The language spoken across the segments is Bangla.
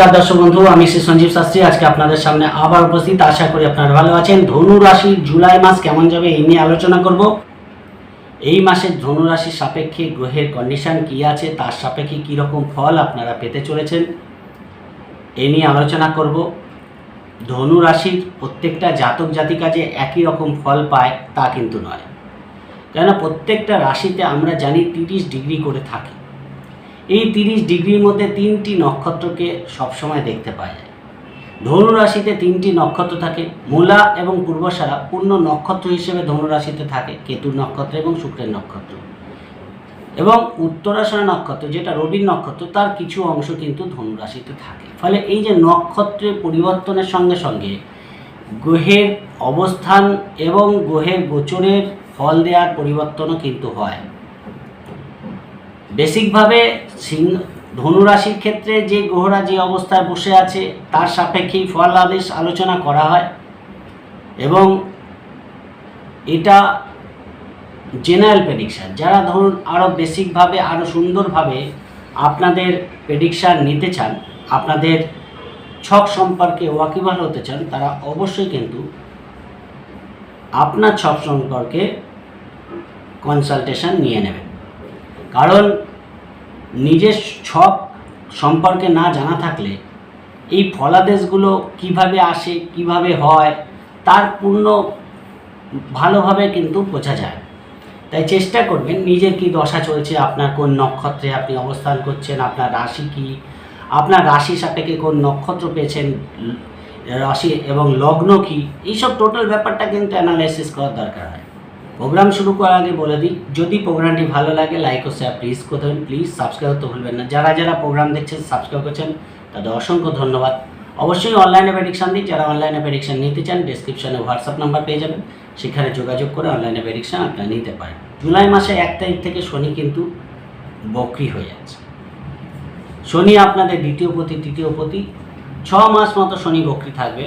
নমস্কার দর্শক বন্ধু, আমি শ্রী সঞ্জীব শাস্ত্রী। আজকে আপনাদের সামনে আবার উপস্থিত। আশা করি আপনারা ভালো আছেন। ধনু রাশি জুলাই মাস কেমন যাবে এই নিয়ে আলোচনা করব। এই মাসের ধনু রাশির সাপেক্ষে গ্রহের কন্ডিশন কি আছে, তার সাপেক্ষে কী রকম ফল আপনারা পেতে চলেছেন এই নিয়ে আলোচনা করব। ধনু রাশির প্রত্যেকটা জাতক জাতিকা যে একই রকম ফল পায়, তা কিন্তু নয়। কেননা প্রত্যেকটা রাশিতে আমরা জানি তিরিশ ডিগ্রি করে থাকি। এই তিরিশ ডিগ্রির মধ্যে তিনটি নক্ষত্রকে সবসময় দেখতে পাওয়া যায়। ধনুরাশিতে তিনটি নক্ষত্র থাকে, মূলা এবং পূর্বসারা পূর্ণ নক্ষত্র হিসেবে ধনু রাশিতে থাকে, কেতুর নক্ষত্র এবং শুক্রের নক্ষত্র। এবং উত্তরাশারা নক্ষত্র, যেটা রবির নক্ষত্র, তার কিছু অংশ কিন্তু ধনুরাশিতে থাকে। ফলে এই যে নক্ষত্রের পরিবর্তনের সঙ্গে সঙ্গে গ্রহের অবস্থান এবং গ্রহের গোচরের ফল দেওয়ার পরিবর্তনও কিন্তু হয়। বেসিকভাবে সিং ধনুরাশির ক্ষেত্রে যে গ্রহরা যে অবস্থায় বসে আছে, তার সাপেক্ষেই ফল আদেশ আলোচনা করা হয়। এবং এটা জেনারেল প্রেডিকশান যারা ধরুন আরও বেসিকভাবে আরও সুন্দরভাবে আপনাদের প্রেডিকশান নিতে চান, আপনাদের ছক সম্পর্কে ওয়াকিবহাল হতে চান, তারা অবশ্যই কিন্তু আপনার ছক সম্পর্কে কনসালটেশন নিয়ে নেবেন। কারণ নিজের ছক সম্পর্কে না জানা থাকলে এই ফলাদেশগুলো কীভাবে আসে, কীভাবে হয়, তার পূর্ণ ভালোভাবে কিন্তু বোঝা যায়। তাই চেষ্টা করবেন নিজের কি দশা চলছে, আপনার কোন নক্ষত্রে আপনি অবস্থান করছেন, আপনার রাশি কি? আপনার রাশি সাপেক্ষে কোন নক্ষত্র পেয়েছেন, রাশি এবং লগ্ন কি? এইসব টোটাল ব্যাপারটা কিন্তু অ্যানালাইসিস করার দরকার হয়। প্রোগ্রাম শুরু করার আগে বলে দিই, যদি প্রোগ্রামটি ভালো লাগে লাইক ও শেয়ার প্লিজ করে দেবেন। প্লিজ সাবস্ক্রাইব করতে ভুলবেন না। যারা যারা প্রোগ্রাম দেখছেন সাবস্ক্রাইব করছেন, তাদের অসংখ্য ধন্যবাদ। অবশ্যই অনলাইনে প্রেডিকশান দিই যারা অনলাইনে প্রেডিকশান নিতে চান ডিসক্রিপশানে হোয়াটসঅ্যাপ নাম্বার পেয়ে যাবেন। সেখানে যোগাযোগ করে অনলাইনে প্রেডিকশান আপনারা নিতে পারেন। জুলাই মাসে এক তারিখ থেকে শনি কিন্তু বক্রি হয়ে যাচ্ছে। শনি আপনাদের দ্বিতীয় পতি তৃতীয় পতি ছ মাস মতো শনি বকরি থাকবে।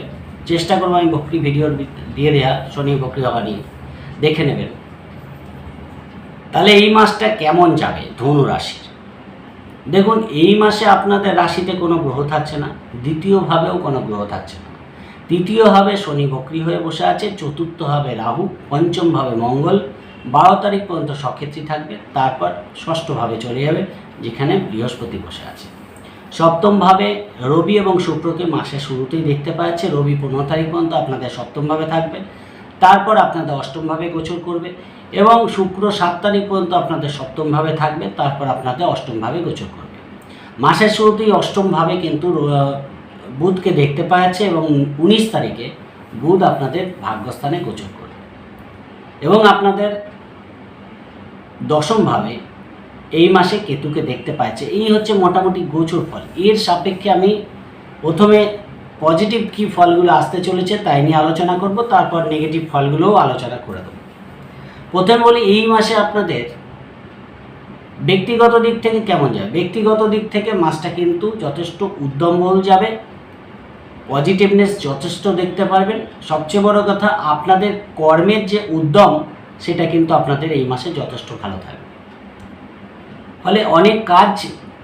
চেষ্টা করব আমি বক্রি ভিডিও দিয়ে দেওয়া শনি বক্রি হওয়া নিয়ে। দেখে নেবেন। তাহলে এই মাসটা কেমন যাবে ধনু রাশির? দেখুন, এই মাসে আপনাদের রাশিতে কোনো গ্রহ থাকছে না, দ্বিতীয়ভাবেও কোনো গ্রহ থাকছে না। তৃতীয়ভাবে শনি বক্রি হয়ে বসে আছে, চতুর্থভাবে রাহু, পঞ্চমভাবে মঙ্গল, বারো তারিখ পর্যন্ত সক্ষেত্রী থাকবে, তারপর ষষ্ঠভাবে চলে যাবে, যেখানে বৃহস্পতি বসে আছে। সপ্তমভাবে রবি এবং শুক্রকে মাসের শুরুতেই দেখতে পাচ্ছে, রবি পনেরো তারিখ পর্যন্ত আপনাদের সপ্তমভাবে থাকবে তারপর আপনাদের অষ্টমভাবে গোচর করবে এবং শুক্র সাত তারিখ পর্যন্ত আপনাদের সপ্তমভাবে থাকবে, তারপর আপনাদের অষ্টমভাবে গোচর করবে। মাসের শুরুতেই অষ্টমভাবে কিন্তু বুধকে দেখতে পাওয়া যাচ্ছে এবং উনিশ তারিখে বুধ আপনাদের ভাগ্যস্থানে গোচর করবে। এবং আপনাদের দশমভাবে এই মাসে কেতুকে দেখতে পাচ্ছে এই হচ্ছে মোটামুটি গোচর ফল। এর সাপেক্ষে আমি প্রথমে পজিটিভ কী ফলগুলো আসতে চলেছে তাই নিয়ে আলোচনা করব, তারপর নেগেটিভ ফলগুলোও আলোচনা করে দেবো। প্রথমে বলি, এই মাসে আপনাদের ব্যক্তিগত দিক থেকে কেমন যাবে ব্যক্তিগত দিক থেকে মাসটা কিন্তু যথেষ্ট উদ্যমবহুল যাবে পজিটিভনেস যথেষ্ট দেখতে পারবেন। সবচেয়ে বড় কথা, আপনাদের কর্মের যে উদ্যম, সেটা কিন্তু আপনাদের এই মাসে যথেষ্ট ভালো থাকবে। ফলে অনেক কাজ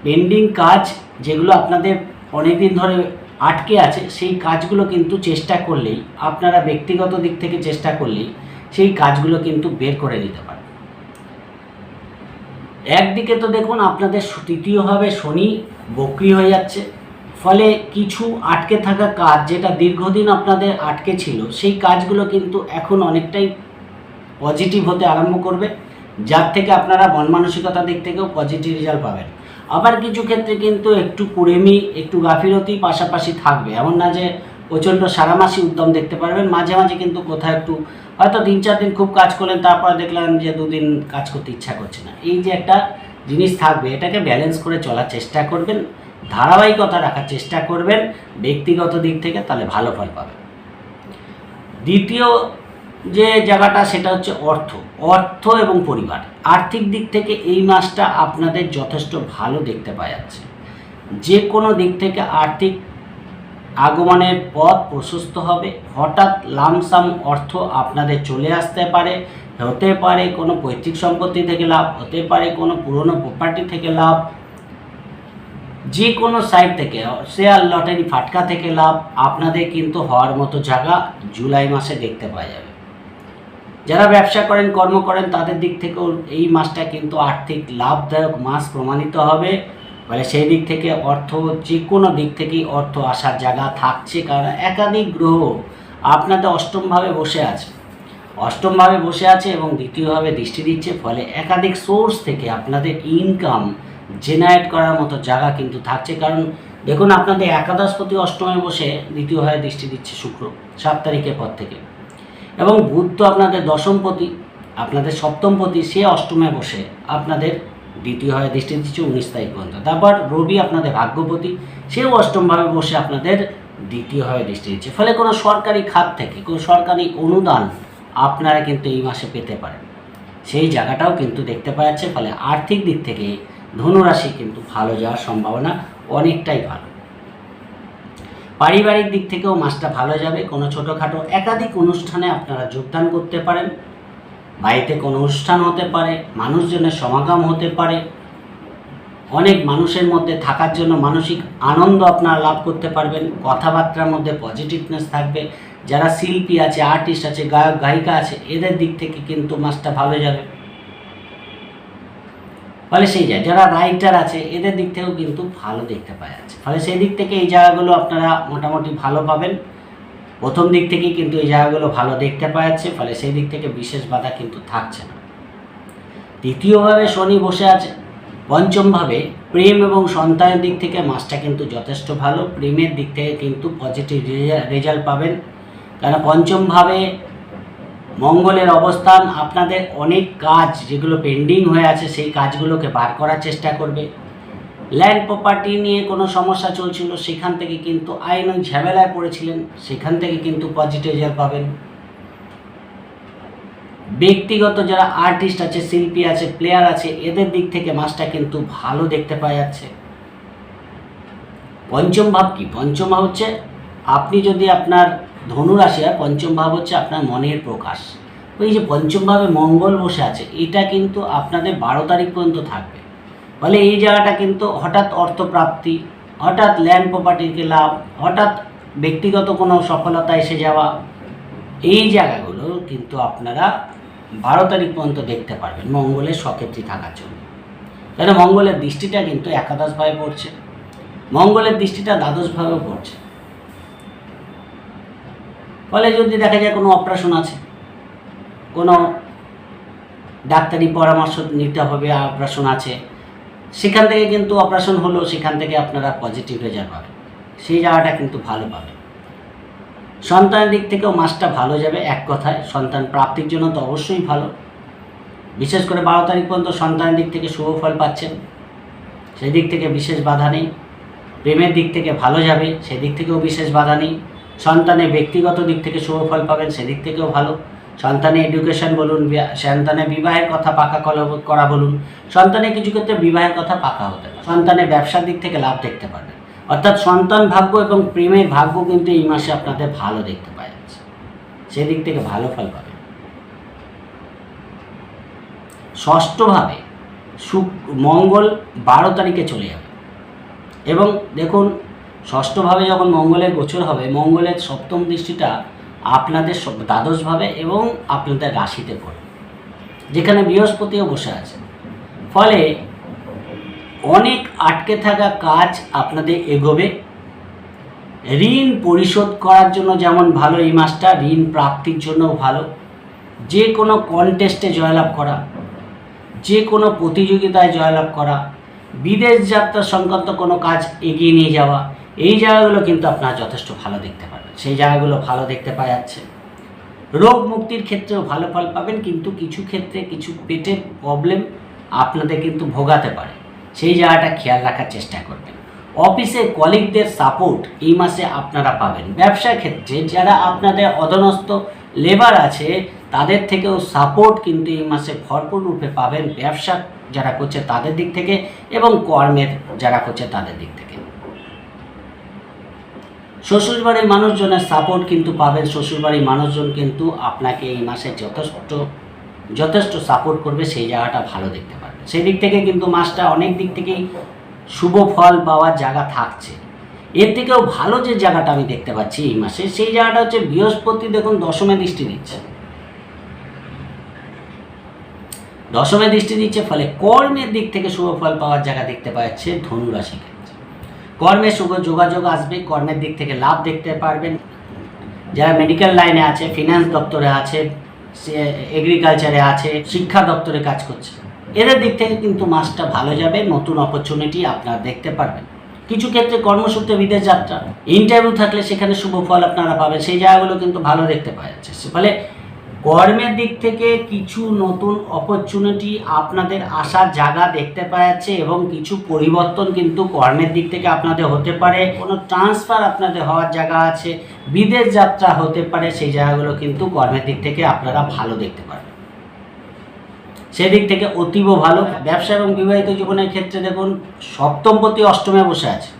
পেন্ডিং কাজ, যেগুলো আপনাদের অনেকদিন ধরে আটকে আছে, সেই কাজগুলো কিন্তু চেষ্টা করলেই, আপনারা ব্যক্তিগত দিক থেকে চেষ্টা করলেই, সেই কাজগুলো কিন্তু বের করে দিতে পারেন একদিকে তো দেখুন, আপনাদের তৃতীয়ভাবে শনি, বক্রি হয়ে যাচ্ছে। ফলে কিছু আটকে থাকা কাজ, যেটা দীর্ঘদিন আপনাদের আটকে ছিল, সেই কাজগুলো কিন্তু এখন অনেকটাই পজিটিভ হতে আরম্ভ করবে। যার থেকে আপনারা মন মানসিকতা দিক থেকেও পজিটিভ রেজাল্ট পাবেন। আবার কিছু ক্ষেত্রে কিন্তু একটু কুড়েমি, একটু গাফিলতি পাশাপাশি থাকবে। এমন না যে প্রচণ্ড সারামাসি উদ্যম দেখতে পারবেন, মাঝে মাঝে কিন্তু কোথাও একটু, হয়তো তিন চার দিন খুব কাজ করলেন, তারপরে দেখলেন যে দুদিন কাজ করতে ইচ্ছা করছে না। এই যে একটা জিনিস থাকবে, এটাকে ব্যালেন্স করে চলার চেষ্টা করবেন, ধারাবাহিকতা রাখার চেষ্টা করবেন, ব্যক্তিগত দিক থেকে তাহলে ভালো ফল পাবেন। দ্বিতীয় যে জায়গাটা সেটা হচ্ছে অর্থ অর্থ এবং পরিবার। আর্থিক দিক থেকে এই মাসটা আপনাদের যথেষ্ট ভালো দেখতে পাওয়া যাচ্ছে। যে কোনো দিক থেকে আর্থিক আগমনের পথ প্রশস্ত হবে। হঠাৎ লামসাম অর্থ আপনাদের চলে আসতে পারে, হতে পারে কোনো পৈতৃক সম্পত্তি থেকে লাভ, হতে পারে কোনো পুরনো প্রপার্টি থেকে লাভ যে কোনো সাইড থেকে শেয়ার লটারি ফাটকা থেকে লাভ, আপনাদের কিন্তু হওয়ার মতো জায়গা জুলাই মাসে দেখতে পাওয়া যাবে। যারা ব্যবসা করেন, কর্ম করেন, তাদের দিক থেকেও এই মাসটা কিন্তু আর্থিক লাভদায়ক মাস প্রমাণিত হবে। ফলে সেই দিক থেকে অর্থ যে কোনো দিক থেকেই অর্থ আসার জায়গা থাকছে, কারণ একাধিক গ্রহ আপনাদের অষ্টমভাবে বসে আছে। অষ্টমভাবে বসে আছে এবং দ্বিতীয়ভাবে দৃষ্টি দিচ্ছে, ফলে একাধিক সোর্স থেকে আপনাদের ইনকাম জেনারেট করার মতো জায়গা কিন্তু থাকছে। কারণ দেখুন, আপনাদের একাদশপতি অষ্টমে বসে দ্বিতীয়ভাবে দৃষ্টি দিচ্ছে শুক্র, সাত তারিখের পর থেকে। এবং বুধ তো আপনাদের দশমপতি আপনাদের সপ্তমপতি সে অষ্টমে বসে। আপনাদের দ্বিতীয় হয় দৃষ্টি দিচ্ছে উনিশ তারিখ পর্যন্ত। তারপর রবি আপনাদের ভাগ্যপতি, সেও অষ্টমভাবে বসে আপনাদের দ্বিতীয় হয়ে দৃষ্টি দিচ্ছে। ফলে কোনো সরকারি খাত থেকে, কোনো সরকারি অনুদান আপনারা কিন্তু এই মাসে পেতে পারেন। সেই জায়গাটাও কিন্তু দেখতে পাওয়া যাচ্ছে, ফলে আর্থিক দিক থেকে ধনুরাশি কিন্তু ভালো যাওয়ার সম্ভাবনা অনেকটাই ভালো। পারিবারিক দিক থেকেও মাসটা ভালো যাবে। কোনো ছোটোখাটো একাধিক অনুষ্ঠানে আপনারা যোগদান করতে পারেন। বাড়িতে কোনো অনুষ্ঠান হতে পারে, মানুষজনের সমাগম হতে পারে। অনেক মানুষের মধ্যে থাকার জন্য মানসিক আনন্দ আপনারা লাভ করতে পারবেন। কথাবার্তার মধ্যে পজিটিভনেস থাকবে। যারা শিল্পী আছে আর্টিস্ট আছে, গায়ক, গায়িকা আছে, এদের দিক থেকে কিন্তু মাসটা ভালো যাবে। ফলে সেই যায় যারা রাইটার আছে, এদের দিক থেকেও কিন্তু ভালো দেখতে পাওয়া যাচ্ছে। ফলে সেই দিক থেকে এই জায়গাগুলো আপনারা মোটামুটি ভালো পাবেন। প্রথম দিক থেকেই কিন্তু এই জায়গাগুলো ভালো দেখতে পাওয়া যাচ্ছে, ফলে সেই দিক থেকে বিশেষ বাধা কিন্তু থাকছে না। তৃতীয়ভাবে শনি বসে আছে। পঞ্চমভাবে প্রেম এবং সন্তানের দিক থেকে মাসটা কিন্তু যথেষ্ট ভালো। প্রেমের দিক থেকে কিন্তু পজিটিভ রেজাল্ট পাবেন। কেন পঞ্চমভাবে মঙ্গলের অবস্থান, আপনাদের অনেক কাজ যেগুলো পেন্ডিং হয়ে আছে, সেই কাজগুলোকে বার করার চেষ্টা করবে। ল্যান্ড প্রপার্টি নিয়ে কোনো সমস্যা চলছিল, সেখান থেকে কিন্তু আইন ওই ঝামেলায় পড়েছিলেন, সেখান থেকে কিন্তু পজিটিভ রেজাল্ট পাবেন। ব্যক্তিগত যারা আর্টিস্ট আছে, শিল্পী আছে প্লেয়ার আছে, এদের দিক থেকে মাসটা কিন্তু ভালো দেখতে পাওয়া যাচ্ছে। পঞ্চম ভাব কি? পঞ্চম ভাব হচ্ছে, আপনি যদি আপনার ধনুরাশি হয় পঞ্চম ভাব হচ্ছে আপনার মনের প্রকাশ। ওই যে পঞ্চম ভাবে মঙ্গল বসে আছে, এটা কিন্তু আপনাদের বারো তারিখ পর্যন্ত থাকবে। ফলে এই জায়গাটা কিন্তু হঠাৎ অর্থপ্রাপ্তি, হঠাৎ ল্যান্ড প্রপার্টিকে লাভ, হঠাৎ ব্যক্তিগত কোনো সফলতা এসে যাওয়া, এই জায়গাগুলো কিন্তু আপনারা বারো তারিখ পর্যন্ত দেখতে পারবেন মঙ্গলের সক্ষেত্রী থাকার জন্য। কেন? মঙ্গলের দৃষ্টিটা কিন্তু একাদশভাবে পড়ছে। মঙ্গলের দৃষ্টিটা দ্বাদশভাবেও পড়ছে। ফলে যদি দেখা যায় কোনো অপারেশন আছে, কোনো ডাক্তারি পরামর্শ নিতে হবে অপারেশন আছে, সেখান থেকে কিন্তু অপারেশন হলো সেখান থেকে আপনারা পজিটিভ রেজাল্ট পাবেন। সেই জায়গাটা কিন্তু ভালো পাবেন। সন্তানের দিক থেকেও মাসটা ভালো যাবে, এক কথায়। সন্তান প্রাপ্তির জন্য তো অবশ্যই ভালো। বিশেষ করে বারো তারিখ পর্যন্ত সন্তানের দিক থেকে শুভ ফল পাচ্ছেন। সেই দিক থেকে বিশেষ বাধা নেই। প্রেমের দিক থেকে ভালো যাবে সেদিক থেকেও বিশেষ বাধা নেই। সন্তানের ব্যক্তিগত দিক থেকে শুভ ফল পাবেন, সেদিক থেকেও ভালো। সন্তানের এডুকেশন বলুন সন্তানের বিবাহের কথা পাকা করা বলুন সন্তানের কিছু ক্ষেত্রে বিবাহের কথা পাকা হতে পারে। সন্তানের ব্যবসার দিক থেকে লাভ দেখতে পারবেন। অর্থাৎ সন্তান ভাগ্য এবং প্রেমের ভাগ্য কিন্তু এই মাসে আপনাদের ভালো দেখতে পাওয়া যাচ্ছে। সেদিক থেকে ভালো ফল পাবেন। ষষ্ঠভাবে শুক, মঙ্গল বারো তারিখে চলে যাবে। এবং দেখুন ষষ্ঠভাবে যখন মঙ্গলের গোচর হবে, মঙ্গলের সপ্তম দৃষ্টিটা আপনাদের দ্বাদশভাবে এবং আপনাদের রাশিতে পড়ে যেখানে বৃহস্পতিও বসে আছে। ফলে অনেক আটকে থাকা কাজ আপনাদের এগোবে। ঋণ পরিশোধ করার জন্য যেমন ভালো, এই মাসটা ঋণ প্রাপ্তির জন্যও ভালো। যে কোনো কন্টেস্টে জয়লাভ করা, যে কোনো প্রতিযোগিতায় জয়লাভ করা, বিদেশ যাত্রা সংক্রান্ত কোনো কাজ এগিয়ে নিয়ে যাওয়া এই জায়গাগুলো কিন্তু আপনারা যথেষ্ট ভালো দেখতে পাবেন। সেই জায়গাগুলো ভালো দেখতে পাওয়া যাচ্ছে। রোগ মুক্তির ক্ষেত্রেও ভালো ফল পাবেন, কিন্তু কিছু ক্ষেত্রে কিছু পেটের প্রবলেম আপনাদের কিন্তু ভোগাতে পারে। সেই জায়গাটা খেয়াল রাখার চেষ্টা করবেন। অফিসে কলিগদের সাপোর্ট এই মাসে আপনারা পাবেন। ব্যবসার ক্ষেত্রে যারা আপনাদের অধনস্থ লেবার আছে, তাদের থেকেও সাপোর্ট কিন্তু এই মাসে ভরপুর রূপে পাবেন। ব্যবসা যারা করছে তাদের দিক থেকে এবং কর্মের যারা করছে তাদের দিক থেকে। শ্বশুরবাড়ির মানুষজনের সাপোর্ট কিন্তু পাবেন শ্বশুরবাড়ির মানুষজন কিন্তু আপনাকে এই মাসে যথেষ্ট যথেষ্ট সাপোর্ট করবে, সেই জায়গাটা ভালো দেখতে পারবেন সেই দিক থেকে কিন্তু মাসটা অনেক দিক থেকেই শুভ ফল পাওয়ার জায়গা থাকছে। এর থেকেও ভালো যে জায়গাটা আমি দেখতে পাচ্ছি এই মাসে, সেই জায়গাটা হচ্ছে বৃহস্পতি দেখুন দশমে দৃষ্টি দিচ্ছে। দশমে দৃষ্টি দিচ্ছে ফলে কর্মের দিক থেকে শুভ ফল পাওয়ার জায়গা দেখতে পাচ্ছে ধনুরাশি কর্মের শুভ যোগাযোগ আসবে, কর্মের দিক থেকে লাভ দেখতে পারবেন। যারা মেডিকেল লাইনে আছে ফিনান্স দপ্তরে আছে এগ্রিকালচারে আছে, শিক্ষা দপ্তরে কাজ করছে, এদের দিক থেকে কিন্তু মাসটা ভালো যাবে, নতুন অপরচুনিটি আপনারা দেখতে পারবেন। কিছু ক্ষেত্রে কর্মসূত্রে, বিদেশ যাত্রা ইন্টারভিউ থাকলে সেখানে শুভ ফল আপনারা পাবেন, সেই জায়গাগুলো কিন্তু ভালো দেখতে পাওয়া যাচ্ছে। ফলে কর্মের দিক থেকে কিছু নতুন অপরচুনিটি আপনাদের আসার জায়গা দেখতে পাওয়া যাচ্ছে এবং কিছু পরিবর্তন কিন্তু কর্মের দিক থেকে আপনাদের হতে পারে। কোনো ট্রান্সফার আপনাদের হওয়ার জায়গা আছে, বিদেশ যাত্রা হতে পারে, সেই জায়গাগুলো কিন্তু কর্মের দিক থেকে আপনারা ভালো দেখতে পারবেন। সেদিক থেকে অতীব ভালো। ব্যবসা এবং বিবাহিত জীবনের ক্ষেত্রে দেখুন সপ্তমপতি অষ্টমে বসে আছে।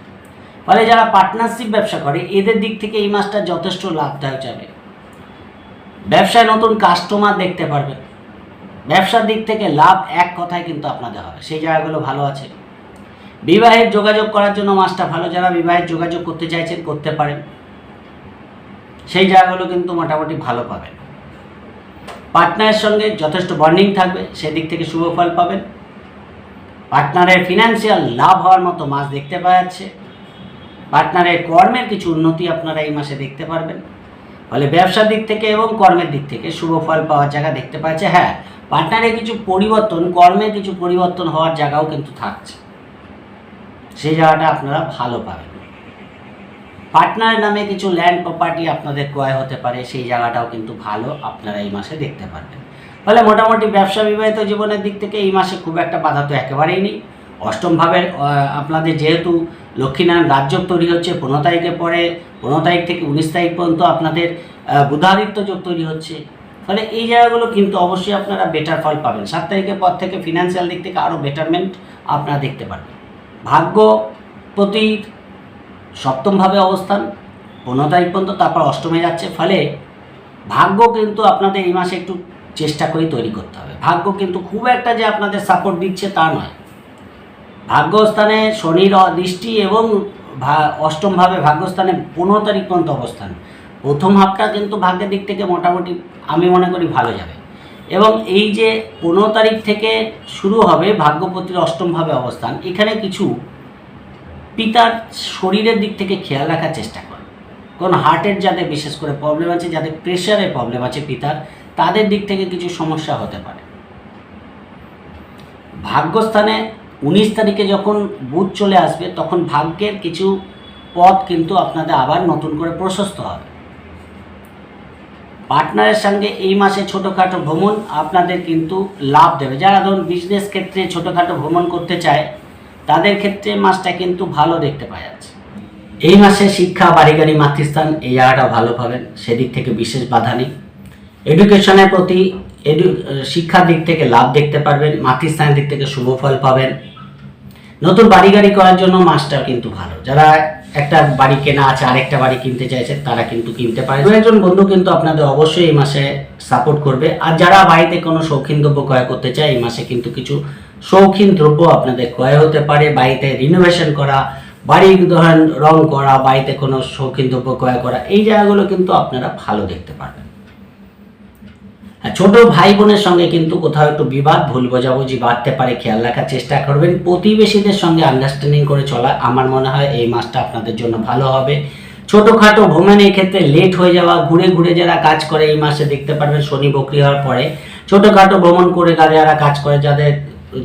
ফলে যারা পার্টনারশিপ ব্যবসা করে, এদের দিক থেকে এই মাসটা যথেষ্ট লাভদায়ক যাবে। ব্যবসায় নতুন কাস্টমার দেখতে পারবেন। ব্যবসার দিক থেকে লাভ এক কথায় কিন্তু আপনাদের হবে। সেই জায়গাগুলো ভালো আছে। বিবাহের যোগাযোগ করার জন্য মাসটা ভালো। যারা বিবাহের যোগাযোগ করতে চাইছেন, করতে পারেন। সেই জায়গাগুলো কিন্তু মোটামুটি ভালো পাবেন। পার্টনারের সঙ্গে যথেষ্ট বন্ডিং থাকবে। সেদিক থেকে শুভ ফল পাবেন। পার্টনারের ফিনান্সিয়াল লাভ হওয়ার মতো মাস দেখতে পাওয়া যাচ্ছে। পার্টনারের কর্মের কিছু উন্নতি আপনারা এই মাসে দেখতে পারবেন। ফলে ব্যবসার দিক থেকে এবং কর্মের দিক থেকে শুভ ফল পাওয়ার জায়গা দেখতে পাচ্ছে। হ্যাঁ পার্টনারের কিছু পরিবর্তন কর্মে কিছু পরিবর্তন হওয়ার জায়গাও কিন্তু থাকছে। সেই জায়গাটা আপনারা ভালো পাবেন। পার্টনারের নামে কিছু ল্যান্ড প্রপার্টি আপনাদের ক্রয় হতে পারে সেই জায়গাটাও কিন্তু ভালো আপনারা এই মাসে দেখতে পারবেন। ফলে মোটামুটি ব্যবসা বিবাহিত জীবনের দিক থেকে এই মাসে খুব একটা বাধা তো একেবারেই নেই। অষ্টম ভাবের আহ, আপনাদের যেহেতু লক্ষ্মীনারায়ণ রাজ্য তৈরি হচ্ছে, পনেরো তারিখে পরে পনেরো তারিখ থেকে উনিশ তারিখ পর্যন্ত আপনাদের বুধাদিত্য যোগ তৈরি হচ্ছে। ফলে এই জায়গাগুলো কিন্তু অবশ্যই আপনারা বেটার ফল পাবেন। সাত তারিখের পর থেকে ফিনান্সিয়াল দিক থেকে আরও বেটারমেন্ট আপনারা দেখতে পারবেন। ভাগ্য প্রতি সপ্তমভাবে অবস্থান, পনেরো তারিখ পর্যন্ত তারপর অষ্টমে যাচ্ছে। ফলে ভাগ্য কিন্তু আপনাদের এই মাসে একটু চেষ্টা করে তৈরি করতে হবে। ভাগ্য কিন্তু খুব একটা যে আপনাদের সাপোর্ট দিচ্ছে তা নয়। ভাগ্যস্থানে শনির দৃষ্টি এবং অষ্টমভাবে ভাগ্যস্থানে পনেরো তারিখ পর্যন্ত অবস্থান। প্রথম হাফটা কিন্তু ভাগ্যের দিক থেকে মোটামুটি আমি মনে করি ভালো যাবে। এবং এই যে পনেরো তারিখ থেকে শুরু হবে ভাগ্যপতির অষ্টমভাবে অবস্থান, এখানে কিছু পিতার শরীরের দিক থেকে খেয়াল রাখার চেষ্টা করুন কোন হার্টের যাদের বিশেষ করে প্রবলেম আছে, যাদের প্রেশারের প্রবলেম আছে পিতার, তাদের দিক থেকে কিছু সমস্যা হতে পারে। ভাগ্যস্থানে উনিশ তারিখে যখন বুধ চলে আসবে, তখন ভাগ্যের কিছু পথ কিন্তু আপনাদের আবার নতুন করে প্রশস্ত হবে। পার্টনারের সঙ্গে এই মাসে ছোটোখাটো ভ্রমণ আপনাদের কিন্তু লাভ দেবে। যারা ধরুন বিজনেস ক্ষেত্রে ছোটোখাটো ভ্রমণ করতে চায়, তাদের ক্ষেত্রে মাসটা কিন্তু ভালো দেখতে পাওয়া যাচ্ছে। এই মাসে শিক্ষা বাড়ি গাড়ি মাতৃস্থান এই জায়গাটা ভালো পাবেন। সেদিক থেকে বিশেষ বাধা নেই। এডুকেশনের প্রতি এডু শিক্ষার দিক থেকে লাভ দেখতে পারবেন। মাতৃস্থানের দিক থেকে শুভ ফল পাবেন। নতুন বাড়ি গাড়ি করার জন্য মাসটা কিন্তু ভালো। যারা একটা বাড়ি কেনা আছে, আরেকটা বাড়ি কিনতে চাইছে, তারা কিন্তু কিনতে পারে। একজন বন্ধু কিন্তু আপনাদের অবশ্যই এই মাসে সাপোর্ট করবে। আর যারা বাড়িতে কোনো শৌখিন দ্রব্য ক্রয় করতে চায়, এই মাসে কিন্তু কিছু শৌখিন দ্রব্য আপনাদের ক্রয় হতে পারে। বাড়িতে রিনোভেশন করা, বাড়ি ধরেন রং করা, বাড়িতে কোনো শৌখিন দ্রব্য ক্রয় করা, এই জায়গাগুলো কিন্তু আপনারা ভালো দেখতে পারবেন। ছোট ভাই বোনের সঙ্গে কিন্তু কোথাও একটু বিবাদ, ভুল বোঝাবুঝি বাড়তে পারে, খেয়াল রাখার চেষ্টা করবেন। প্রতিবেশীদের সঙ্গে আন্ডারস্ট্যান্ডিং করে চলা আমার মনে হয় এই মাসটা আপনাদের জন্য ভালো হবে। ছোটোখাটো ভ্রমণের ক্ষেত্রে লেট হয়ে যাওয়া, ঘুরে ঘুরে যারা কাজ করে এই মাসে দেখতে পারবেন শনি বকরি হওয়ার পরে ছোটোখাটো ভ্রমণ করে যারা কাজ করে যাদের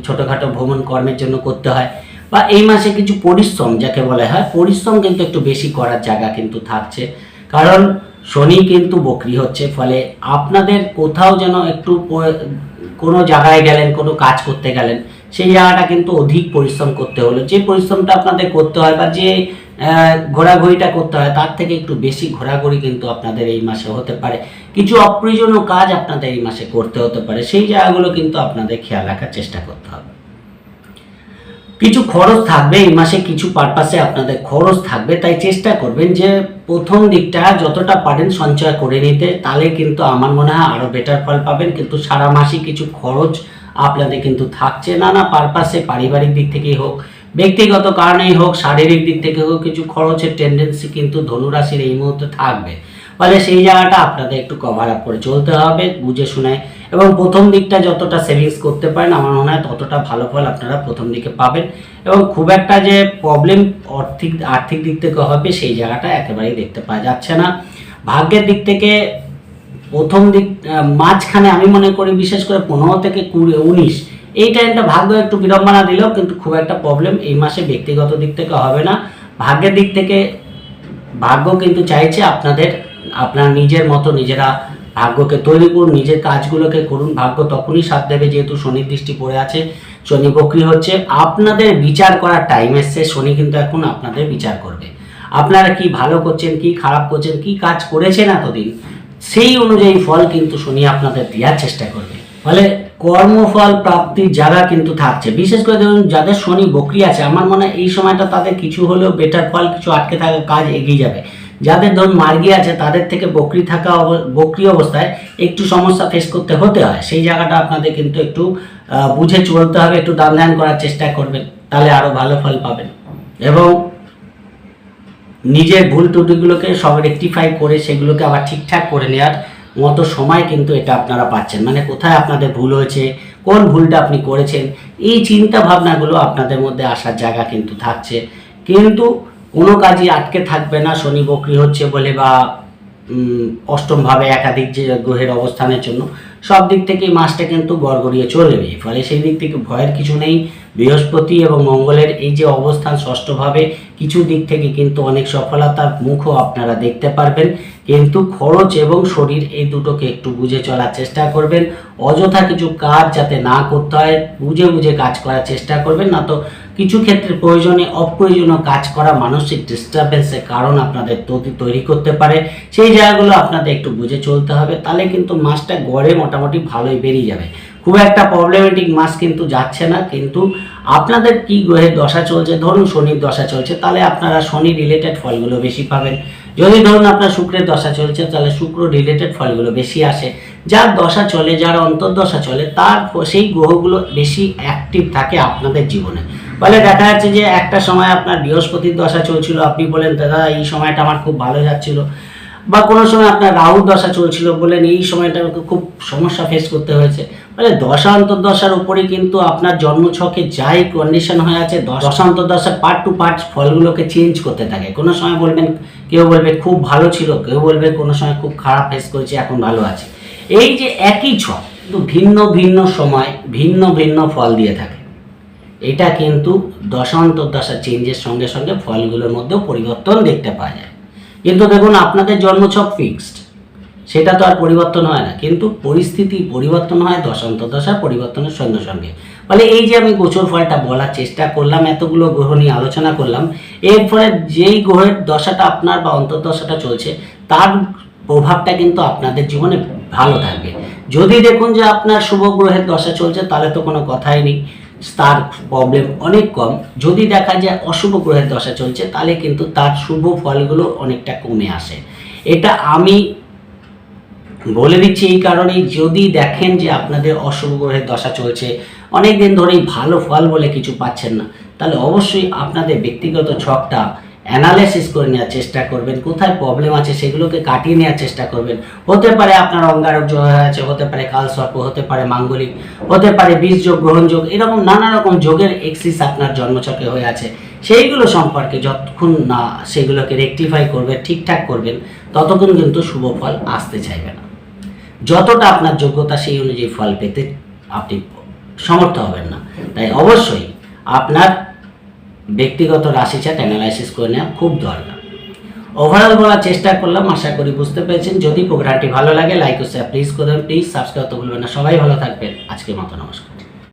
ছোটোখাটো ভ্রমণ কর্মের জন্য করতে হয় বা এই মাসে কিছু পরিশ্রম, যাকে বলা হয়, পরিশ্রম কিন্তু একটু বেশি করার জায়গা কিন্তু থাকছে। কারণ শনি কিন্তু বকরি হচ্ছে, ফলে আপনাদের কোথাও যেন একটু কোনো জায়গায় গেলেন, কোনো কাজ করতে গেলেন, সেই জায়গাটা কিন্তু অধিক পরিশ্রম করতে হলো। যে পরিশ্রমটা আপনাদের করতে হয় বা যে ঘোরাঘুরিটা করতে হয়, তার থেকে একটু বেশি ঘোরাঘুরি কিন্তু আপনাদের এই মাসে হতে পারে। কিছু অপ্রয়োজনীয় কাজ আপনাদের এই মাসে করতে হতে পারে, সেই জায়গাগুলো কিন্তু আপনাদের খেয়াল রাখার চেষ্টা করতে হবে। কিছু খরচ থাকবে, এই মাসে কিছু পারপাসে আপনাদের খরচ থাকবে, তাই চেষ্টা করবেন যে প্রথম দিকটা যতটা পারেন সঞ্চয় করে নিতে, তাহলে কিন্তু আমার মনে হয় আরও বেটার ফল পাবেন, কিন্তু সারা মাসে কিছু খরচ আপনাদের কিন্তু থাকছে, নানা পারপাসে পারিবারিক দিক থেকেই হোক, ব্যক্তিগত কারণেই হোক, শারীরিক দিক থেকে হোক, কিছু খরচের টেন্ডেন্সি কিন্তু ধনুরাশির এই মুহূর্তে থাকবে। ফলে সেই জায়গাটা আপনাদের একটু কভার আপ করে চলতে হবে, বুঝে শুনে। এবং প্রথম দিকটা যতটা সেভিংস করতে পারেন, আমার মনে হয় ততটা ভালো ফল আপনারা প্রথম দিকে পাবেন। এবং খুব একটা যে প্রবলেম আর্থিক আর্থিক দিক থেকে হবে, সেই জায়গাটা একেবারেই দেখতে পাওয়া যাচ্ছে না। ভাগ্যের দিক থেকে প্রথম দিক মাঝখানে আমি মনে করি বিশেষ করে পনেরো থেকে কুড়ি, উনিশ, এই টাইমটা ভাগ্য একটু বিড়ম্বনা দিলেও কিন্তু খুব একটা প্রবলেম এই মাসে ব্যক্তিগত দিক থেকে হবে না। ভাগ্যের দিক থেকে ভাগ্য কিন্তু চাইছে আপনাদের আপনার নিজের মতো নিজেরা ভাগ্যকে তৈরি করুন, নিজের কাজগুলোকে করুন, ভাগ্য তখনই সাথ দেবে যেহেতু শনির দৃষ্টি পড়ে আছে, শনি বক্রি হচ্ছে, আপনাদের বিচার করার টাইম এসছে, শনি কিন্তু এখন আপনাদের বিচার করবে। আপনারা কি ভালো করছেন, কি খারাপ করছেন, কি কাজ করেছেন এতদিন, সেই অনুযায়ী ফল কিন্তু শনি আপনাদের দেওয়ার চেষ্টা করবে। ফলে কর্মফল প্রাপ্তির জায়গা কিন্তু থাকছে। বিশেষ করে ধরুন, যাদের শনি বকরি আছে, আমার মনে হয় এই সময়টা তাদের কিছু হলেও বেটার ফল, কিছু আটকে থাকা কাজ এগিয়ে যাবে। যাদের ধরুন মার্গি আছে, তাদের থেকে বকরি থাকা বকরি অবস্থায় একটু সমস্যা ফেস করতে হতে হয়। সেই জায়গাটা আপনাদের কিন্তু একটু বুঝে চলতে হবে, একটু দান ধ্যান করার চেষ্টা করবেন, তাহলে আরও ভালো ফল পাবেন। এবং নিজের ভুল ত্রুটিগুলোকে সব রেকটিফাই করে সেগুলোকে আবার ঠিকঠাক করে নেওয়ার মতো সময় কিন্তু এটা আপনারা পাচ্ছেন। মানে কোথায় আপনাদের ভুল হয়েছে, কোন ভুলটা আপনি করেছেন, এই চিন্তা ভাবনাগুলো আপনাদের মধ্যে আসার জায়গা কিন্তু থাকছে। কিন্তু কোনো কাজই আটকে থাকবে না, শনি বকরি হচ্ছে বলে বা অষ্টমভাবে একাধিক যে গ্রহের অবস্থানের জন্য, সব দিক থেকেই মাসটা কিন্তু গড়গড়িয়ে চলবে। ফলে সেই দিক থেকে ভয়ের কিছু নেই। বৃহস্পতি এবং মঙ্গলের এই যে অবস্থান ষষ্ঠভাবে, কিছু দিক থেকে কিন্তু অনেক সফলতার মুখও আপনারা দেখতে পারবেন। কিন্তু খরচ এবং শরীর এই দুটোকে একটু বুঝে চলার চেষ্টা করবেন। অযথা কিছু কাজ যাতে না করতে হয়, বুঝে বুঝে কাজ করার চেষ্টা করবেন, না তো কিছু ক্ষেত্রে প্রয়োজনে অপ্রয়োজনীয় কাজ করা মানসিক ডিস্টারবেন্সের কারণ আপনাদের তৈরি তৈরি করতে পারে। সেই জায়গাগুলো আপনাদের একটু বুঝে চলতে হবে, তাহলে কিন্তু মাসটা গড়ে মোটামুটি ভালোই বেরিয়ে যাবে। খুব একটা প্রবলেমেটিক মাস কিন্তু যাচ্ছে না, কিন্তু আপনাদের কি গ্রহের দশা চলছে? ধরুন শনির দশা চলছে, তাহলে আপনারা শনি রিলেটেড ফলগুলো বেশি পাবেন। যদি ধরুন আপনার শুক্রের দশা চলছে, তাহলে শুক্র রিলেটেড ফলগুলো বেশি আসে। যার দশা চলে, যার অন্তর্দশা চলে, তার সেই গ্রহগুলো বেশি অ্যাক্টিভ থাকে আপনাদের জীবনে। ফলে দেখা যাচ্ছে যে একটা সময় আপনার বৃহস্পতির দশা চলছিল, আপনি বলেন দাদা, এই সময়টা আমার খুব ভালো যাচ্ছিল। বা কোনো সময় আপনার রাহুর দশা চলছিল বলেন এই সময়টা আমাকে খুব সমস্যা ফেস করতে হয়েছে। মানে দশা অন্তর্দশার উপরে কিন্তু আপনার জন্মছকে যাই কন্ডিশন হয়ে আছে, দশা অন্তর্দশা পার্ট টু পার্ট ফলগুলোকে চেঞ্জ করতে থাকে। কোনো সময় বলবেন, কেউ বলবে, খুব ভালো ছিল। কেউ বলবে, কোনো সময়, খুব খারাপ ফেস করেছে, এখন ভালো আছে। এই যে একই ছক, কিন্তু ভিন্ন ভিন্ন সময় ভিন্ন ভিন্ন ফল দিয়ে থাকে। এটা কিন্তু দশান্তর দশা চেঞ্জের সঙ্গে সঙ্গে ফলগুলোর মধ্যেও পরিবর্তন দেখতে পাওয়া যায়। কিন্তু দেখুন, আপনাদের জন্মছক ফিক্সড সেটা তো আর পরিবর্তন হয় না। কিন্তু পরিস্থিতি পরিবর্তন হয় দশান্তর দশা পরিবর্তনের সঙ্গে সঙ্গে। ফলে এই যে আমি গোচর ফলটা বলার চেষ্টা করলাম, এতগুলো গ্রহ নিয়ে আলোচনা করলাম, এর ফলে যেই গ্রহের দশাটা আপনার বা অন্তর্দশাটা চলছে, তার প্রভাবটা কিন্তু আপনাদের জীবনে ভালো থাকবে। যদি দেখুন যে আপনার শুভ গ্রহের দশা চলছে, তাহলে তো কোনো কথাই নেই। তার প্রবলেম অনেক কম। যদি দেখা যায় অশুভ গ্রহের দশা চলছে, তাহলে কিন্তু তার শুভ ফলগুলো অনেকটা কমে আসে। এটা আমি বলে দিচ্ছি এই কারণেই, যদি দেখেন যে আপনাদের অশুভ গ্রহের দশা চলছে অনেক দিন ধরেই ভালো ফল বলে কিছু পাচ্ছেন না, তাহলে অবশ্যই আপনাদের ব্যক্তিগত ছকটা অ্যানালাইসিস করে নেওয়ার চেষ্টা করবেন, কোথায় প্রবলেম আছে সেগুলোকে কাটিয়ে নেওয়ার চেষ্টা করবেন। হতে পারে আপনার অঙ্গারক যোগ আছে, হতে পারে কালসর্প হতে পারে মাঙ্গলিক, হতে পারে বীজ যোগ, গ্রহণ যোগ, এরকম নানা রকম যোগের এক্সিস আপনার জন্মছকে হয়ে আছে। সেইগুলো সম্পর্কে যতক্ষণ না সেগুলোকে রেকটিফাই করবেন, ঠিকঠাক করবেন, ততক্ষণ কিন্তু শুভ ফল আসতে চাইবে না। যতটা আপনার যোগ্যতা সেই অনুযায়ী ফল পেতে আপনি সমর্থ হবেন না। তাই অবশ্যই আপনার ব্যক্তিগত রাশি চার্ট অ্যানালাইসিস করে নেওয়া খুব দরকার। ওভারঅল বলার চেষ্টা করলাম, আশা করি বুঝতে পেরেছেন। যদি প্রোগ্রামটি ভালো লাগে লাইক ও শেয়ার প্লিজ করে দেবেন। প্লিজ সাবস্ক্রাইব তো ভুলবেন না। সবাই ভালো থাকবেন। আজকের মতো নমস্কার।